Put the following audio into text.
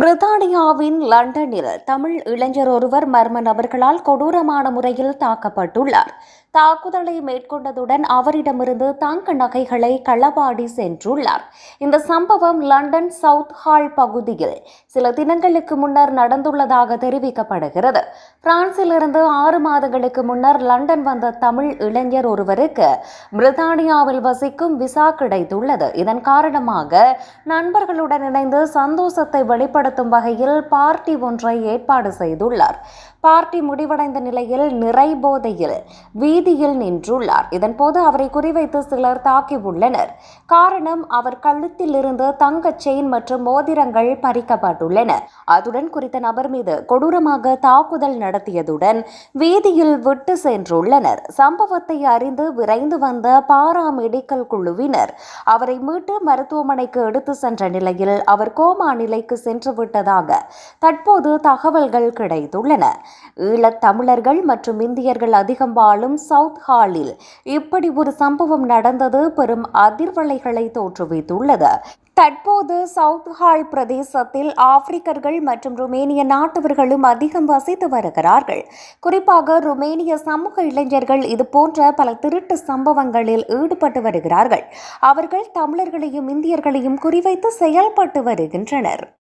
பிரித்தானியாவின் லண்டனில் தமிழ் இளைஞர் ஒருவர் மர்ம நபர்களால் கொடூரமான முறையில் தாக்கப்பட்டுள்ளார். தாக்குதலை மேற்கொண்டதுடன் அவரிடமிருந்து தங்க நகைகளை களவாடி சென்றுள்ளார். இந்த சம்பவம் லண்டன் சவுத் ஹால் பகுதியில் சில தினங்களுக்கு முன்னர் நடந்துள்ளதாக தெரிவிக்கப்படுகிறது. பிரான்சிலிருந்து ஆறு மாதங்களுக்கு முன்னர் லண்டன் வந்த தமிழ் இளைஞர் ஒருவருக்கு பிரித்தானியாவில் வசிக்கும் விசா கிடைத்துள்ளது. இதன் காரணமாக நண்பர்களுடன் இணைந்து சந்தோஷத்தை ஏற்படுத்தும் வகையில் பார்ட்டி ஒன்றை ஏற்பாடு செய்துள்ளார். பார்ட்டி முடிவடைந்த நிலையில் நிறைபோதையில் வீதியில் நின்றுள்ளார். இதன்போது அவரை குறிவைத்து சிலர் தாக்கியுள்ளனர் காரணம் அவர் கழுத்தில் இருந்து தங்க செயின் மற்றும் மோதிரங்கள் பறிக்கப்பட்டுள்ளன. அதுடன் குறித்த நபர் மீது கொடூரமாக தாக்குதல் நடத்தியதுடன் வீதியில் விட்டு சென்றுள்ளனர். சம்பவத்தை அறிந்து விரைந்து வந்த பாரா மெடிக்கல் குழுவினர் அவரை மீட்டு மருத்துவமனைக்கு எடுத்து சென்ற நிலையில் அவர் கோமா நிலைக்கு சென்று விட்டதாக தற்போது தகவல்கள் கிடைத்துள்ளன. ஈழத் தமிழர்கள் மற்றும் இந்தியர்கள் அதிகம் வாழும் சவுத் ஹாலில் இப்படி ஒரு சம்பவம் நடந்தது பெரும் அதிர்வலைகளை தோற்றுவித்துள்ளது. தற்போது சவுத் ஹால் பிரதேசத்தில் ஆப்பிரிக்கர்கள் மற்றும் ருமேனிய நாட்டவர்களும் அதிகம் வசித்து வருகிறார்கள். குறிப்பாக ருமேனிய சமூக இளைஞர்கள் இது போன்ற பல திருட்டு சம்பவங்களில் ஈடுபட்டு வருகிறார்கள். அவர்கள் தமிழர்களையும் இந்தியர்களையும் குறிவைத்து செயல்பட்டு வருகின்றனர்.